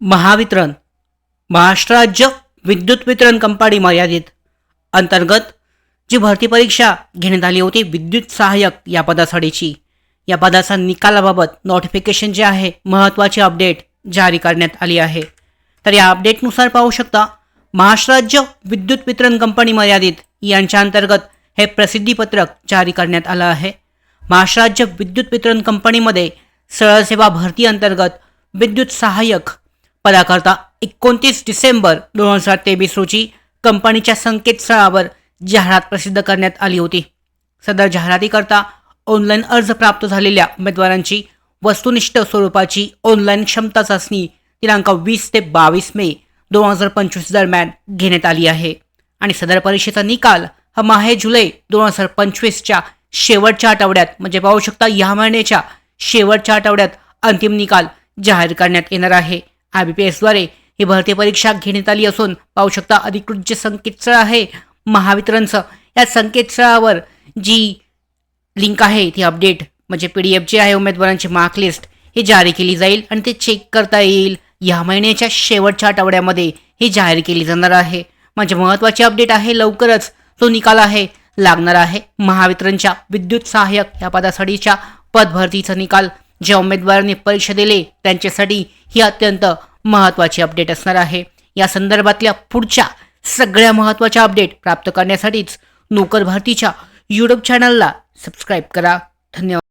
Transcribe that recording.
महावितरण महाराष्ट्र राज्य विद्युत वितरण कंपनी मर्यादित. अंतर्गत जी भरती परीक्षा घेण्यात आली होती विद्युत सहाय्यक या पदासाठीची या पदाचा निकालाबाबत नोटिफिकेशन जे आहे महत्त्वाची अपडेट जारी करण्यात आली आहे. तर या अपडेटनुसार पाहू शकता महाराष्ट्र राज्य विद्युत वितरण कंपनी मर्यादित यांच्या अंतर्गत हे प्रसिद्धीपत्रक जारी करण्यात आलं आहे. महाराष्ट्र राज्य विद्युत वितरण कंपनीमध्ये सरळ सेवा भरती अंतर्गत विद्युत सहाय्यक पदाकरता एकोणतीस डिसेंबर दोन हजार तेवीस रोजी कंपनीच्या संकेतस्थळावर जाहिरात प्रसिद्ध करण्यात आली होती. सदर जाहिरातीकरता ऑनलाईन अर्ज प्राप्त झालेल्या उमेदवारांची वस्तुनिष्ठ स्वरूपाची ऑनलाईन क्षमता चाचणी दिनांक वीस ते बावीस मे दोन हजार पंचवीस दरम्यान घेण्यात आली आहे. आणि सदर परीक्षेचा निकाल हा माहे जुलै दोन हजार पंचवीसच्या शेवटच्या आठवड्यात म्हणजे पाहू शकता या महिन्याच्या शेवटच्या आठवड्यात अंतिम निकाल जाहीर करण्यात येणार आहे. आय बी पी एसद्वारे ही भरती परीक्षा घेण्यात आली असून पाहू शकता अधिकृत जे संकेतस्थळ आहे महावितरणचं या संकेतस्थळावर जी लिंक आहे ती अपडेट म्हणजे पी डी एफ जी आहे उमेदवारांची मार्क लिस्ट ही जारी केली जाईल आणि ते चेक करता येईल. या महिन्याच्या शेवटच्या आठवड्यामध्ये ही जाहीर केली जाणार आहे. म्हणजे महत्त्वाची अपडेट आहे लवकरच तो निकाल आहे लागणार आहे महावितरणच्या विद्युत सहाय्यक या पदासाठीच्या पदभरतीचा निकाल. ज्या उमेदवारांनी परीक्षा दिले त्यांच्यासाठी ही अत्यंत महत्त्वाची अपडेट असणार आहे. या संदर्भातल्या पुढच्या सगळ्या महत्त्वाच्या अपडेट प्राप्त करण्यासाठीच नोकर भारतीच्या यूट्यूब चॅनलला सबस्क्राईब करा. धन्यवाद.